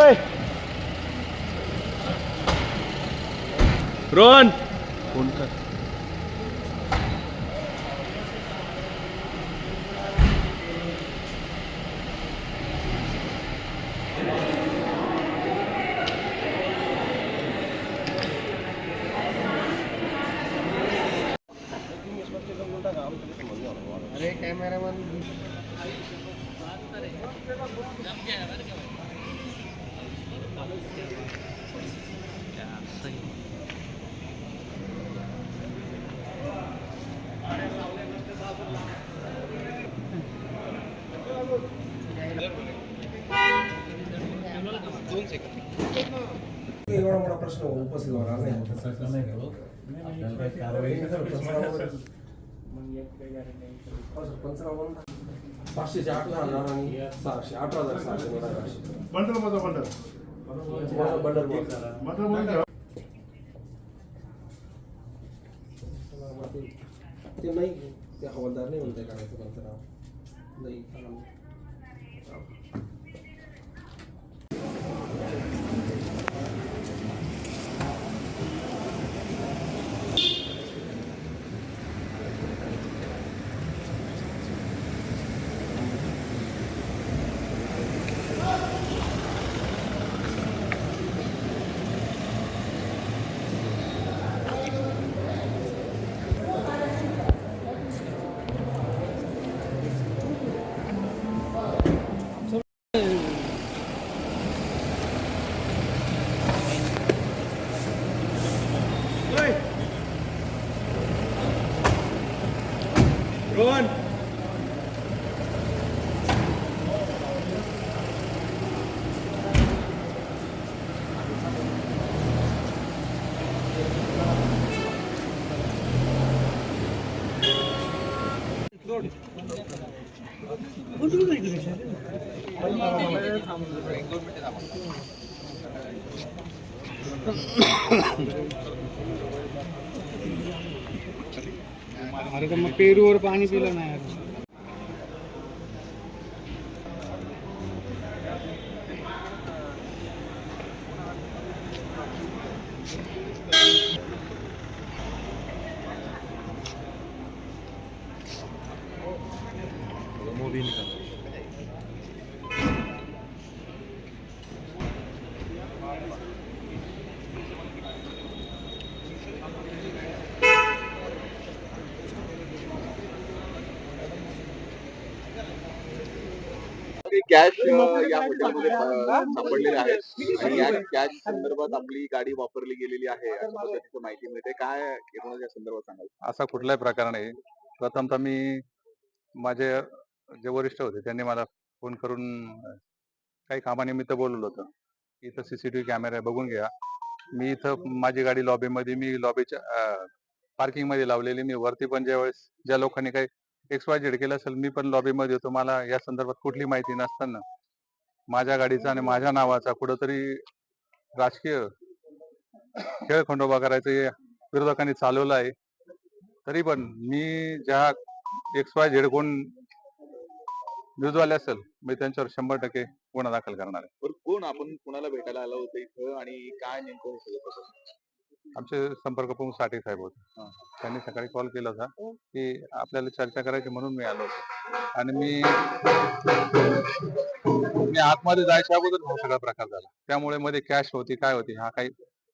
ओय रोहन फोन कर। एवढा मोठा प्रश्न उपस्थित होणार नाही. पंचनामा पाचशेचे अठरा हजार आणि सहाशे अठरा हजार सहाशे नऊ हजार. बंडल माझा बंडल माझं बंडल बोल. बंडल म्हणून घ्या. ते नाही ते हवालदार नाही म्हणते काढायचं पंचनामा नाही Turun. Turun. Otur अरे तर मग पेरूवर पाणी पिलं नाही यार. कॅश या हॉटेलमध्ये सापडलेले आहेत आणि या कॅश संदर्भात आपली गाडी वापरली गेलेली आहे. अशा पद्धतीची माहिती मिळते. काय या संदर्भात सांगाल? असा कुठलाही प्रकार नाही प्रथमतः मी माझे जे वरिष्ठ होते त्यांनी मला फोन करून काही कामानिमित्त बोलवलं होतं. इथं सीसीटीव्ही कॅमेरा आहे बघून घ्या. मी इथं माझी गाडी लॉबीमध्ये मी लॉबीच्या पार्किंगमध्ये लावलेली. मी वरती पण ज्या वेळेस ज्या लोकांनी काही एक्स वाय झेड केलं असेल मी पण लॉबीमध्ये होतो. मला या संदर्भात कुठली माहिती नसताना. माझ्या गाडीचा आणि माझ्या नावाचा कुठंतरी राजकीय खेळ खंडोबा करायचं हे विरोधकांनी चालवलं आहे. तरी पण मी ज्या एक्स वाय झेड कोण न्यूजवाले असेल मी त्यांच्यावर शंभर टक्के गुन्हा दाखल करणार आहे. कोण? आपण कुणाला भेटायला आलो होतो इथं? आणि काय नेमकं आमचे संपर्क प्रमुख साठे साहेब होते. त्यांनी सकाळी कॉल केला होता की आपल्याला चर्चा करायची म्हणून मी आलो होतो. आणि मी मी आतमध्ये जायच्या अगोदर हा सगळा प्रकार झाला. त्यामुळे मध्ये कॅश होती काय होती हा काही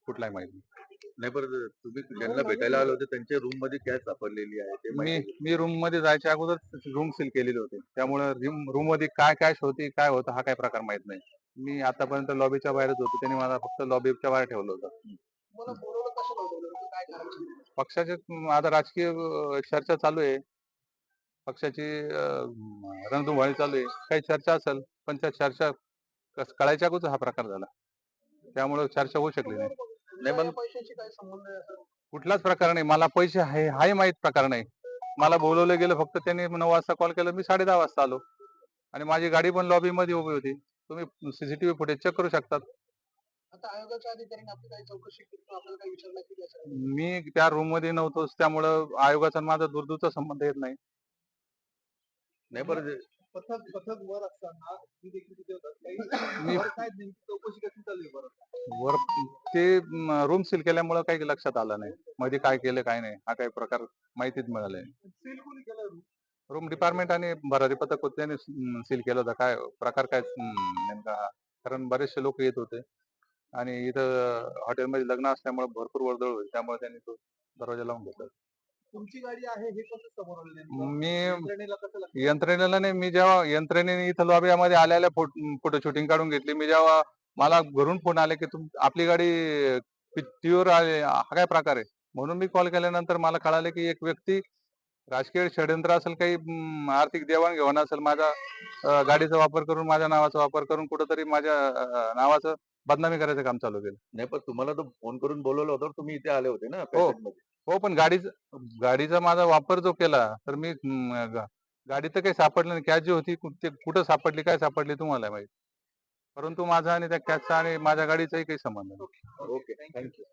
कुठलाही माहिती नाही. नाही बरं तुम्ही ज्यांना भेटायला आलो होते त्यांच्या रूममध्ये कॅश सापडलेली आहे ते मी माहिती मी रूममध्ये जायच्या अगोदर रूम सील केलेली होती. त्यामुळे रूममध्ये काय कॅश होती काय होतं हा काही प्रकार माहीत नाही. मी आतापर्यंत लॉबीच्या बाहेरच होतो. त्यांनी मला फक्त लॉबीच्या बाहेर ठेवलं होतं. पक्षाचे अं, आता राजकीय चर्चा चालू आहे. पक्षाची रणधुमाळी चालू आहे. काही चर्चा असेल पण त्या चर्चा कस- कळायच्या अगोदर हा प्रकार झाला. त्यामुळे चर्चा होऊ शकली नाही. नाही पण कुठलाच प्रकार नाही. मला पैसे आहे हाही माहीत प्रकार नाही. मला बोलवलं गेलं फक्त त्यांनी नऊ वाजता कॉल केला मी साडे दहा वाजता आलो. आणि माझी गाडी पण लॉबी मध्ये उभी होती. तुम्ही सीसीटीव्ही फुटेज चेक करू शकतात. आता आयोगाच्या अधिकाऱ्यांनी आपली काही चौकशी करून आपल्याला काही केली असेल मी त्या रूममध्ये नव्हतोच त्यामुळं आयोगाचा आणि माझा दूरदूरचा संबंध येत नाही. नाही बरं जे- पथक पथक वर असताना तुम्ही देखील तिथे होतात मी- काही काय नेमकी चौकशी कशी चालू आहे बरं? वर ते रूम सील केल्यामुळं काही लक्षात आलं नाही. मध्ये काय केलं काय नाही. हा काही प्रकार माहितीच मिळाले. सील कोणी केलं रूम डिपार्टमेंट आणि भरारी पथक होते त्यांनी सील केलं होतं. काय प्रकार काय नेमका हा. कारण बरेचसे लोक येत होते. आणि इथं हॉटेलमध्ये लग्न असल्यामुळे भरपूर वर्दळ होती त्यामुळे त्यांनी तो दरवाजा लावून घेतला. तुमची गाडी आहे हे कसं समोर आलं नेमकं? मी यंत्रणेला कसं लक्षात यंत्रणेला नाही मी जेव्हा यंत्रणेने इथं लॉबीमध्ये आलेल्या फोटो शूटिंग काढून घेतली मी जेव्हा मला घरून फोन आले की तुम आपली गाडी पित्तीवर आले हा काय प्रकार आहे? म्हणून मी कॉल केल्यानंतर मला कळाले की एक व्यक्ती राजकीय षडयंत्र असेल काही अं, आर्थिक देवाणघेवाण असेल माझ्या अं, गाडीचा वापर करून माझ्या नावाचा वापर करून कुठंतरी माझ्या अं, नावाचं बदनामी करायचं काम चालू केलं. नाही पण तुम्हाला तर फोन करून बोलवलं होतं तुम्ही इथे आले होते ना हो. patient मध्ये. हो पण गाडीचा गाडीचा माझा वापर जो केला तर मी गा- गाडी तर काही सापडली नाही. कॅच जी होती कु- ते कुठं सापडली काय सापडली तुम्हाला माहिती? परंतु माझा आणि त्या कॅचचा आणि माझ्या गाडीचाही काही संबंध नाही. ओके. Thank you.